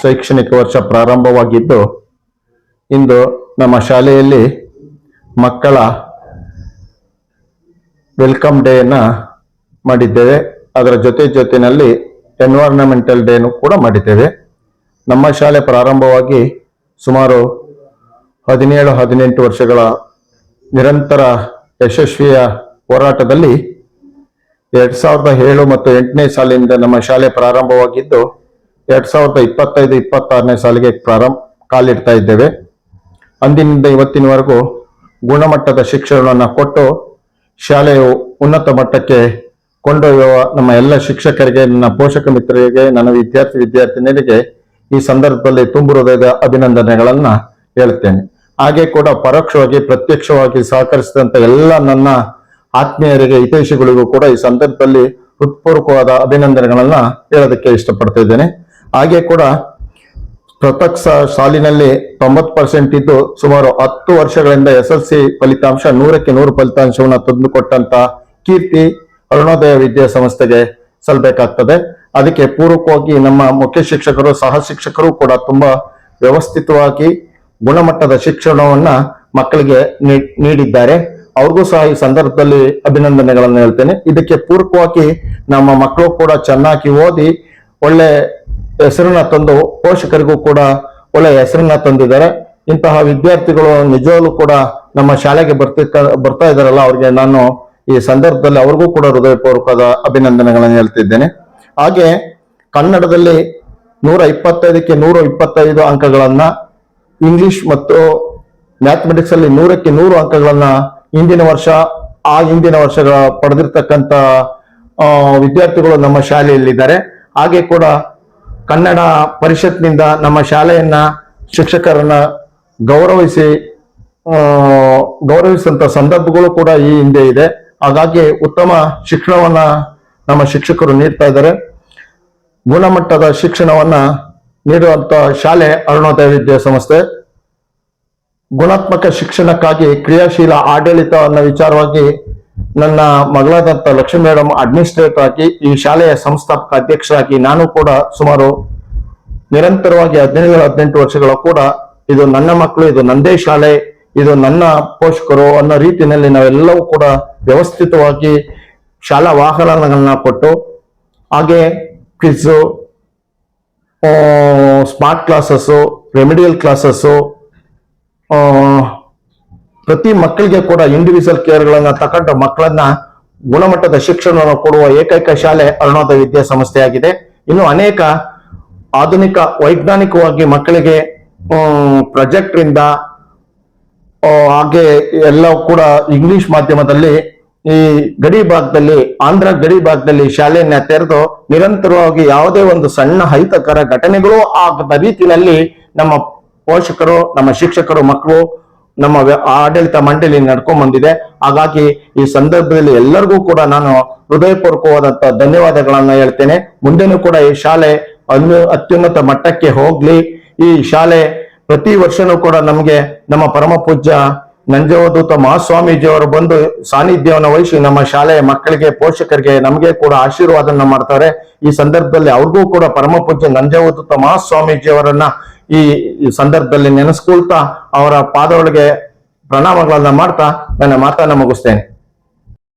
ಶೈಕ್ಷಣಿಕ ವರ್ಷ ಪ್ರಾರಂಭವಾಗಿದ್ದು, ಇಂದು ನಮ್ಮ ಶಾಲೆಯಲ್ಲಿ ಮಕ್ಕಳ ವೆಲ್ಕಮ್ ಡೇನ ಮಾಡಿದ್ದೇವೆ. ಅದರ ಜೊತೆ ಜೊತೆಯಲ್ಲಿ ಎನ್ವೈರನ್ಮೆಂಟಲ್ ಡೇನು ಕೂಡ ಮಾಡಿದ್ದೇವೆ. ನಮ್ಮ ಶಾಲೆ ಪ್ರಾರಂಭವಾಗಿ ಸುಮಾರು ಹದಿನೇಳು, ಹದಿನೆಂಟು ವರ್ಷಗಳ ನಿರಂತರ ಯಶಸ್ವಿಯ ಹೋರಾಟದಲ್ಲಿ ಎರಡ್ ಸಾವಿರದ ಏಳು ಮತ್ತು ಎಂಟನೇ ಸಾಲಿನಿಂದ ನಮ್ಮ ಶಾಲೆ ಪ್ರಾರಂಭವಾಗಿದ್ದು ಎರಡ್ ಸಾವಿರದ ಇಪ್ಪತ್ತೈದು, ಇಪ್ಪತ್ತಾರನೇ ಸಾಲಿಗೆ ಪ್ರಾರಂಭ ಕಾಲಿಡ್ತಾ ಇದ್ದೇವೆ. ಅಂದಿನಿಂದ ಇವತ್ತಿನವರೆಗೂ ಗುಣಮಟ್ಟದ ಶಿಕ್ಷಣವನ್ನು ಕೊಟ್ಟು ಶಾಲೆಯು ಉನ್ನತ ಮಟ್ಟಕ್ಕೆ ಕೊಂಡೊಯ್ಯುವ ನಮ್ಮ ಎಲ್ಲ ಶಿಕ್ಷಕರಿಗೆ, ನನ್ನ ಪೋಷಕ ಮಿತ್ರರಿಗೆ, ನನ್ನ ವಿದ್ಯಾರ್ಥಿ ವಿದ್ಯಾರ್ಥಿನಿಯರಿಗೆ ಈ ಸಂದರ್ಭದಲ್ಲಿ ತುಂಬು ಹೃದಯದ ಅಭಿನಂದನೆಗಳನ್ನ ಹೇಳ್ತೇನೆ ಹಾಗೆ ಕೂಡ ಪರೋಕ್ಷವಾಗಿ, ಪ್ರತ್ಯಕ್ಷವಾಗಿ ಸಹಕರಿಸಿದಂತ ಎಲ್ಲ ನನ್ನ ಆತ್ಮೀಯರಿಗೆ, ಹಿತೈಷಿಗಳಿಗೂ ಕೂಡ ಈ ಸಂದರ್ಭದಲ್ಲಿ ಹೃತ್ಪೂರ್ವಕವಾದ ಅಭಿನಂದನೆಗಳನ್ನ ಹೇಳೋದಕ್ಕೆ ಇಷ್ಟಪಡ್ತಾ ಇದ್ದೇನೆ. ಹಾಗೆ ಕೂಡ ಪ್ರಸಕ್ತ ಸಾಲಿನಲ್ಲಿ ತೊಂಬತ್ತು ಪರ್ಸೆಂಟ್ ಇದ್ದು ಸುಮಾರು ಹತ್ತು ವರ್ಷಗಳಿಂದ ಎಸ್ ಎಲ್ ಸಿ ಫಲಿತಾಂಶ, ನೂರಕ್ಕೆ ನೂರು ಫಲಿತಾಂಶವನ್ನು ತಂದುಕೊಟ್ಟಂತ ಕೀರ್ತಿ ಅರುಣೋದಯ ವಿದ್ಯಾಸಂಸ್ಥೆಗೆ ಸಲ್ಲಬೇಕಾಗ್ತದೆ ಅದಕ್ಕೆ ಪೂರಕವಾಗಿ ನಮ್ಮ ಮುಖ್ಯ ಶಿಕ್ಷಕರು, ಸಹ ಶಿಕ್ಷಕರು ಕೂಡ ತುಂಬಾ ವ್ಯವಸ್ಥಿತವಾಗಿ ಗುಣಮಟ್ಟದ ಶಿಕ್ಷಣವನ್ನ ಮಕ್ಕಳಿಗೆ ನೀಡಿದ್ದಾರೆ. ಅವ್ರಿಗೂ ಸಹ ಈ ಸಂದರ್ಭದಲ್ಲಿ ಅಭಿನಂದನೆಗಳನ್ನು ಹೇಳ್ತೇನೆ. ಇದಕ್ಕೆ ಪೂರಕವಾಗಿ ನಮ್ಮ ಮಕ್ಕಳು ಕೂಡ ಚೆನ್ನಾಗಿ ಓದಿ ಒಳ್ಳೆ ಹೆಸರನ್ನ ತಂದು ಪೋಷಕರಿಗೂ ಕೂಡ ಒಳ್ಳೆ ಹೆಸರನ್ನ ತಂದಿದ್ದಾರೆ. ಇಂತಹ ವಿದ್ಯಾರ್ಥಿಗಳು ನಿಜವಾಗ್ಲೂ ಕೂಡ ನಮ್ಮ ಶಾಲೆಗೆ ಬರ್ತಿರ್ತ, ಬರ್ತಾ ಇದ್ದಾರಲ್ಲ, ಅವ್ರಿಗೆ ನಾನು ಈ ಸಂದರ್ಭದಲ್ಲಿ ಅವ್ರಿಗೂ ಕೂಡ ಹೃದಯಪೂರ್ವಕದ ಅಭಿನಂದನೆಗಳನ್ನು ಹೇಳ್ತಿದ್ದೇನೆ. ಹಾಗೆ ಕನ್ನಡದಲ್ಲಿ ನೂರ ಇಪ್ಪತ್ತೈದಕ್ಕೆ ನೂರ ಇಪ್ಪತ್ತೈದು ಅಂಕಗಳನ್ನ ಇಂಗ್ಲಿಷ್ ಮತ್ತು ಮ್ಯಾಥಮೆಟಿಕ್ಸ್ ಅಲ್ಲಿ ನೂರಕ್ಕೆ ನೂರು ಅಂಕಗಳನ್ನ ಹಿಂದಿನ ವರ್ಷ, ಆ ಹಿಂದಿನ ವರ್ಷಗಳ ಪಡೆದಿರ್ತಕ್ಕಂಥ ವಿದ್ಯಾರ್ಥಿಗಳು ನಮ್ಮ ಶಾಲೆಯಲ್ಲಿದ್ದಾರೆ. ಹಾಗೆ ಕೂಡ ಕನ್ನಡ ಪರಿಷತ್ನಿಂದ ನಮ್ಮ ಶಾಲೆಯನ್ನ ಶಿಕ್ಷಕರನ್ನ ಗೌರವಿಸಿ ಗೌರವಿಸಿದಂತ ಸಂದರ್ಭಗಳು ಕೂಡ ಈ ಹಿಂದೆ ಇದೆ. ಹಾಗಾಗಿ ಉತ್ತಮ ಶಿಕ್ಷಣವನ್ನ ನಮ್ಮ ಶಿಕ್ಷಕರು ನೀಡ್ತಾ ಇದ್ದಾರೆ. ಗುಣಮಟ್ಟದ ಶಿಕ್ಷಣವನ್ನ ನೀಡುವಂತ ಶಾಲೆ ಅರುಣೋದಯ ವಿದ್ಯಾಸಂಸ್ಥೆ ಗುಣಾತ್ಮಕ ಶಿಕ್ಷಣಕ್ಕಾಗಿ ಕ್ರಿಯಾಶೀಲ ಆಡಳಿತ ಅನ್ನೋ ವಿಚಾರವಾಗಿ ನನ್ನ ಮಗಳಾದಂತ ಲಕ್ಷ್ಮೀ ಮೇಡಮ್ ಅಡ್ಮಿನಿಸ್ಟ್ರೇಟರ್ ಆಗಿ ಈ ಶಾಲೆಯ ಸಂಸ್ಥಾಪಕ ಅಧ್ಯಕ್ಷರಾಗಿ ನಾನು ಕೂಡ ಸುಮಾರು ನಿರಂತರವಾಗಿ ಹದಿನೇಳು ಹದಿನೆಂಟು ವರ್ಷಗಳ ಕೂಡ ಇದು ನನ್ನ ಮಕ್ಕಳು, ಇದು ನಂದೇ ಶಾಲೆ, ಇದು ನನ್ನ ಪೋಷಕರು ಅನ್ನೋ ರೀತಿಯಲ್ಲಿ ನಾವೆಲ್ಲವೂ ಕೂಡ ವ್ಯವಸ್ಥಿತವಾಗಿ ಶಾಲಾ ವಾಹನಗಳನ್ನ ಕೊಟ್ಟು, ಹಾಗೆ quiz smart classes remedial classes ಪ್ರತಿ ಮಕ್ಕಳಿಗೆ ಕೂಡ ಇಂಡಿವಿಜುವಲ್ ಕೇರ್ಗಳನ್ನ ತಗೊಂಡು ಮಕ್ಕಳನ್ನ ಗುಣಮಟ್ಟದ ಶಿಕ್ಷಣವನ್ನು ಕೊಡುವ ಏಕೈಕ ಶಾಲೆ ಅರುಣೋದಯ ವಿದ್ಯಾಸಂಸ್ಥೆಯಾಗಿದೆ ಇನ್ನು ಅನೇಕ ಆಧುನಿಕ ವೈಜ್ಞಾನಿಕವಾಗಿ ಮಕ್ಕಳಿಗೆ ಪ್ರಾಜೆಕ್ಟ್ ಇಂದ ಹಾಗೆ ಎಲ್ಲ ಕೂಡ ಇಂಗ್ಲಿಷ್ ಮಾಧ್ಯಮದಲ್ಲಿ ಈ ಗಡಿ ಭಾಗದಲ್ಲಿ, ಆಂಧ್ರ ಗಡಿ ಭಾಗದಲ್ಲಿ ಶಾಲೆಯನ್ನ ತೆರೆದು ನಿರಂತರವಾಗಿ ಯಾವುದೇ ಒಂದು ಸಣ್ಣ ಹೈತಕರ ಘಟನೆಗಳು ಆಗದ ರೀತಿಯಲ್ಲಿ ನಮ್ಮ ಪೋಷಕರು, ನಮ್ಮ ಶಿಕ್ಷಕರು, ಮಕ್ಕಳು ನಮ್ಮ ಆಡಳಿತ ಮಂಡಳಿ ನಡ್ಕೊಂಡ್ ಬಂದಿದೆ. ಹಾಗಾಗಿ ಈ ಸಂದರ್ಭದಲ್ಲಿ ಎಲ್ಲರಿಗೂ ಕೂಡ ನಾನು ಹೃದಯಪೂರ್ವಕವಾದಂತ ಧನ್ಯವಾದಗಳನ್ನ ಹೇಳ್ತೇನೆ. ಮುಂದೆನೂ ಕೂಡ ಈ ಶಾಲೆ ಅತ್ಯುನ್ನತ ಮಟ್ಟಕ್ಕೆ ಹೋಗ್ಲಿ. ಈ ಶಾಲೆ ಪ್ರತಿ ವರ್ಷನೂ ಕೂಡ ನಮಗೆ ನಮ್ಮ ಪರಮ ಪೂಜ್ಯ ನಂಜವಧೂತ ಮಹಾಸ್ವಾಮೀಜಿಯವರು ಬಂದು ಸಾನ್ನಿಧ್ಯವನ್ನು ವಹಿಸಿ ನಮ್ಮ ಶಾಲೆಯ ಮಕ್ಕಳಿಗೆ, ಪೋಷಕರಿಗೆ ನಮಗೆ ಕೂಡ ಆಶೀರ್ವಾದನ ಮಾಡ್ತಾರೆ. ಈ ಸಂದರ್ಭದಲ್ಲಿ ಅವ್ರಿಗೂ ಕೂಡ ಪರಮ ಪೂಜ್ಯ ನಂಜವಧೂತ ಮಹಾಸ್ವಾಮೀಜಿಯವರನ್ನ ಈ ಸಂದರ್ಭದಲ್ಲಿ ನೆನೆಸ್ಕೊಳ್ತಾ ಅವರ ಪಾದಗಳಿಗೆ ಪ್ರಣಾಮಗಳನ್ನ ಮಾಡ್ತಾ ನನ್ನ ಮಾತನ್ನ ಮುಗಿಸ್ತೇನೆ.